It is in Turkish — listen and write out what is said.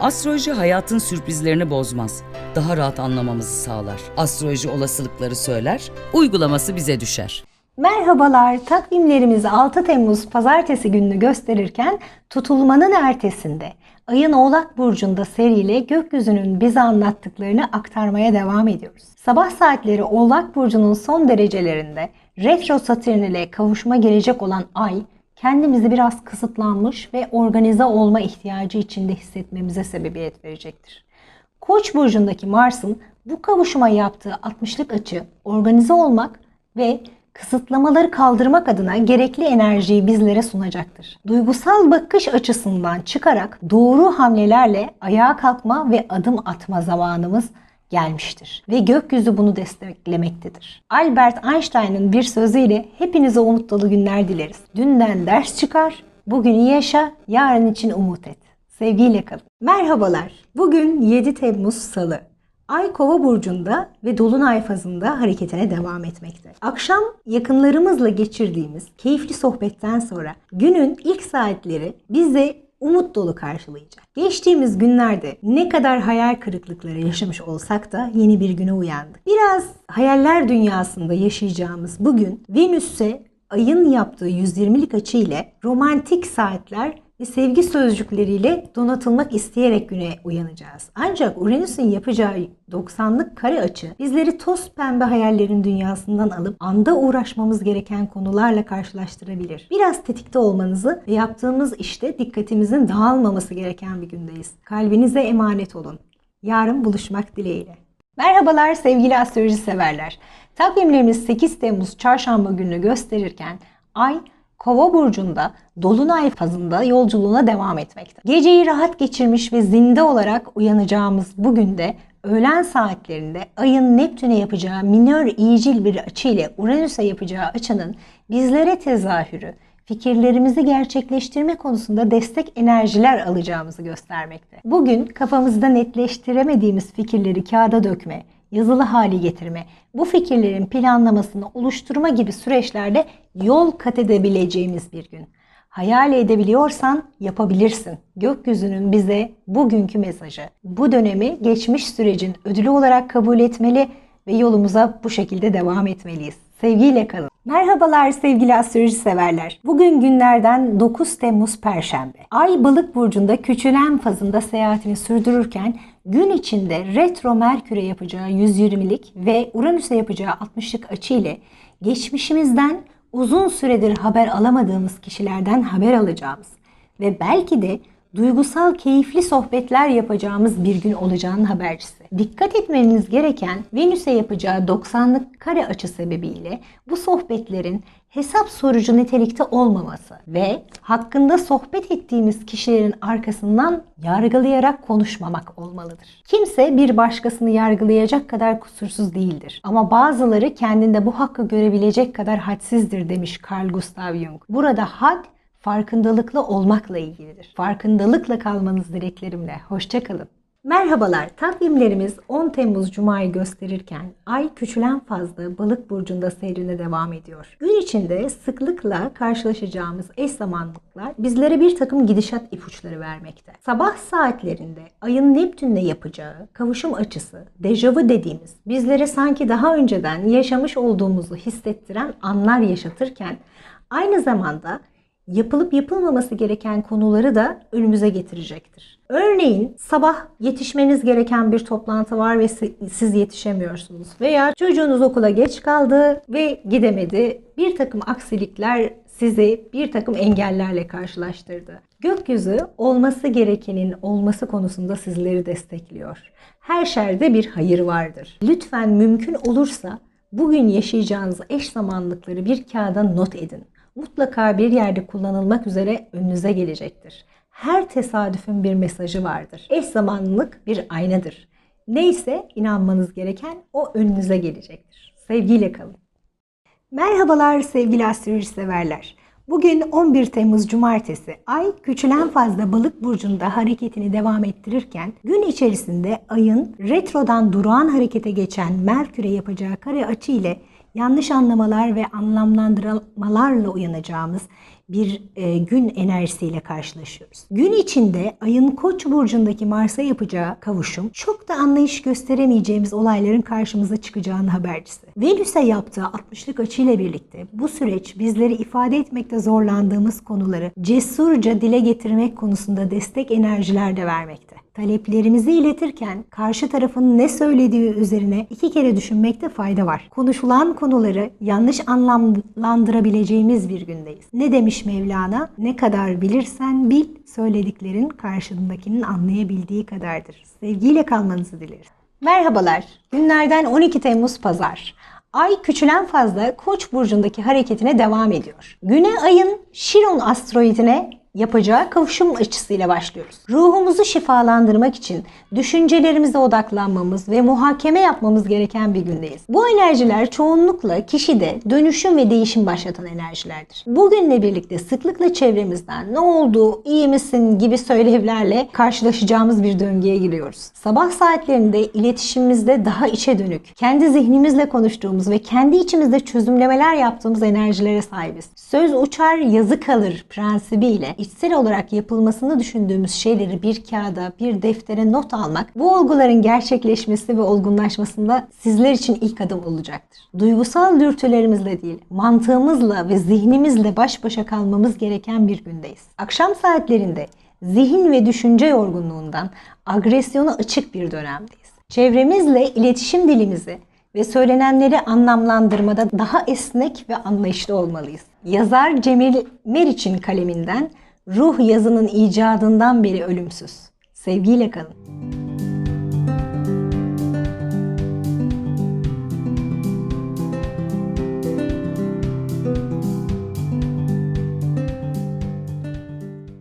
Astroloji hayatın sürprizlerini bozmaz. Daha rahat anlamamızı sağlar. Astroloji olasılıkları söyler, uygulaması bize düşer. Merhabalar. Takvimlerimiz 6 Temmuz pazartesi gününü gösterirken tutulmanın ertesinde Ayın Oğlak Burcu'nda seriyle gökyüzünün bize anlattıklarını aktarmaya devam ediyoruz. Sabah saatleri Oğlak Burcu'nun son derecelerinde retro Satürn ile kavuşma gelecek olan Ay, kendimizi biraz kısıtlanmış ve organize olma ihtiyacı içinde hissetmemize sebebiyet verecektir. Koç burcundaki Mars'ın bu kavuşuma yaptığı 60'lık açı organize olmak ve kısıtlamaları kaldırmak adına gerekli enerjiyi bizlere sunacaktır. Duygusal bakış açısından çıkarak doğru hamlelerle ayağa kalkma ve adım atma zamanımız gelmiştir. Ve gökyüzü bunu desteklemektedir. Albert Einstein'ın bir sözüyle hepinize umut dolu günler dileriz. Dünden ders çıkar, bugünü yaşa, yarın için umut et. Sevgiyle kalın. Merhabalar. Bugün 7 Temmuz Salı. Ay Kova burcunda ve dolunay fazında hareketine devam etmekte. Akşam yakınlarımızla geçirdiğimiz keyifli sohbetten sonra günün ilk saatleri bize umut dolu karşılayacak. Geçtiğimiz günlerde ne kadar hayal kırıklıkları yaşamış olsak da yeni bir güne uyandık. Biraz hayaller dünyasında yaşayacağımız bugün Venüs'e ayın yaptığı 120'lik açı ile romantik saatler ve sevgi sözcükleriyle donatılmak isteyerek güne uyanacağız. Ancak Uranüs'ün yapacağı 90'lık kare açı bizleri toz pembe hayallerin dünyasından alıp anda uğraşmamız gereken konularla karşılaştırabilir. Biraz tetikte olmanızı ve yaptığımız işte dikkatimizin dağılmaması gereken bir gündeyiz. Kalbinize emanet olun. Yarın buluşmak dileğiyle. Merhabalar sevgili astroloji severler. Takvimlerimiz 8 Temmuz çarşamba gününü gösterirken Ay Kova burcunda dolunay fazında yolculuğuna devam etmekte. Geceyi rahat geçirmiş ve zinde olarak uyanacağımız bugün de öğlen saatlerinde ayın Neptün'e yapacağı minör iyicil bir açı ile Uranüs'e yapacağı açının bizlere tezahürü, fikirlerimizi gerçekleştirme konusunda destek enerjiler alacağımızı göstermekte. Bugün kafamızda netleştiremediğimiz fikirleri kağıda dökme, yazılı hali getirme, bu fikirlerin planlamasını oluşturma gibi süreçlerde yol kat edebileceğimiz bir gün. Hayal edebiliyorsan yapabilirsin. Gökyüzünün bize bugünkü mesajı. Bu dönemi geçmiş sürecin ödülü olarak kabul etmeli ve yolumuza bu şekilde devam etmeliyiz. Sevgiyle kalın. Merhabalar sevgili astroloji severler. Bugün günlerden 9 Temmuz Perşembe. Ay balık burcunda küçülen fazında seyahatini sürdürürken gün içinde retro Merkür'e yapacağı 120'lik ve Uranüs'e yapacağı 60'lık açı ile geçmişimizden uzun süredir haber alamadığımız kişilerden haber alacağımız ve belki de duygusal keyifli sohbetler yapacağımız bir gün olacağının habercisi. Dikkat etmeniz gereken Venüs'e yapacağı 90'lık kare açı sebebiyle bu sohbetlerin hesap sorucu nitelikte olmaması ve hakkında sohbet ettiğimiz kişilerin arkasından yargılayarak konuşmamak olmalıdır. Kimse bir başkasını yargılayacak kadar kusursuz değildir. Ama bazıları kendinde bu hakkı görebilecek kadar hadsizdir demiş Carl Gustav Jung. Burada had farkındalıklı olmakla ilgilidir. Farkındalıkla kalmanız dileklerimle. Hoşçakalın. Merhabalar. Takvimlerimiz 10 Temmuz Cuma'yı gösterirken Ay küçülen fazla balık burcunda seyrine devam ediyor. Gün içinde sıklıkla karşılaşacağımız eş zamanlıklar bizlere bir takım gidişat ipuçları vermekte. Sabah saatlerinde Ay'ın Neptün'le yapacağı kavuşum açısı, dejavu dediğimiz bizlere sanki daha önceden yaşamış olduğumuzu hissettiren anlar yaşatırken aynı zamanda yapılıp yapılmaması gereken konuları da önümüze getirecektir. Örneğin sabah yetişmeniz gereken bir toplantı var ve siz yetişemiyorsunuz veya çocuğunuz okula geç kaldı ve gidemedi. Bir takım aksilikler sizi bir takım engellerle karşılaştırdı. Gökyüzü olması gerekenin olması konusunda sizleri destekliyor. Her şerde bir hayır vardır. Lütfen mümkün olursa bugün yaşayacağınız eş zamanlıkları bir kağıda not edin mutlaka bir yerde kullanılmak üzere önünüze gelecektir. Her tesadüfün bir mesajı vardır. Eş zamanlılık bir aynadır. Neyse inanmanız gereken o önünüze gelecektir. Sevgiyle kalın. Merhabalar sevgili astroloji severler. Bugün 11 Temmuz Cumartesi Ay küçülen fazla balık burcunda hareketini devam ettirirken gün içerisinde ayın retrodan durağan harekete geçen Merkür'e yapacağı kare açı ile yanlış anlamalar ve anlamlandırmalarla uyanacağımız bir e, gün enerjisiyle karşılaşıyoruz. Gün içinde ayın Koç burcundaki Mars'a yapacağı kavuşum çok da anlayış gösteremeyeceğimiz olayların karşımıza çıkacağının habercisi. Venüs'e yaptığı 60'lık açıyla birlikte bu süreç bizleri ifade etmekte zorlandığımız konuları cesurca dile getirmek konusunda destek enerjiler de vermekte. Taleplerimizi iletirken karşı tarafın ne söylediği üzerine iki kere düşünmekte fayda var. Konuşulan konuları yanlış anlamlandırabileceğimiz bir gündeyiz. Ne demiş Mevlana? Ne kadar bilirsen bil, söylediklerin karşındakinin anlayabildiği kadardır. Sevgiyle kalmanızı dileriz. Merhabalar. Günlerden 12 Temmuz Pazar. Ay küçülen fazla Koç burcundaki hareketine devam ediyor. Güne ayın Şiron asteroidine yapacağı kavuşum açısıyla başlıyoruz. Ruhumuzu şifalandırmak için düşüncelerimize odaklanmamız ve muhakeme yapmamız gereken bir gündeyiz. Bu enerjiler çoğunlukla kişide dönüşüm ve değişim başlatan enerjilerdir. Bugünle birlikte sıklıkla çevremizden ne oldu, iyi misin gibi söylevlerle karşılaşacağımız bir döngüye giriyoruz. Sabah saatlerinde iletişimimizde daha içe dönük, kendi zihnimizle konuştuğumuz ve kendi içimizde çözümlemeler yaptığımız enerjilere sahibiz. Söz uçar yazı kalır prensibiyle içsel olarak yapılmasını düşündüğümüz şeyleri bir kağıda, bir deftere not almak bu olguların gerçekleşmesi ve olgunlaşmasında sizler için ilk adım olacaktır. Duygusal dürtülerimizle değil, mantığımızla ve zihnimizle baş başa kalmamız gereken bir gündeyiz. Akşam saatlerinde zihin ve düşünce yorgunluğundan agresyona açık bir dönemdeyiz. Çevremizle iletişim dilimizi ve söylenenleri anlamlandırmada daha esnek ve anlayışlı olmalıyız. Yazar Cemil Meriç'in kaleminden ruh yazının icadından beri ölümsüz. Sevgiyle kalın.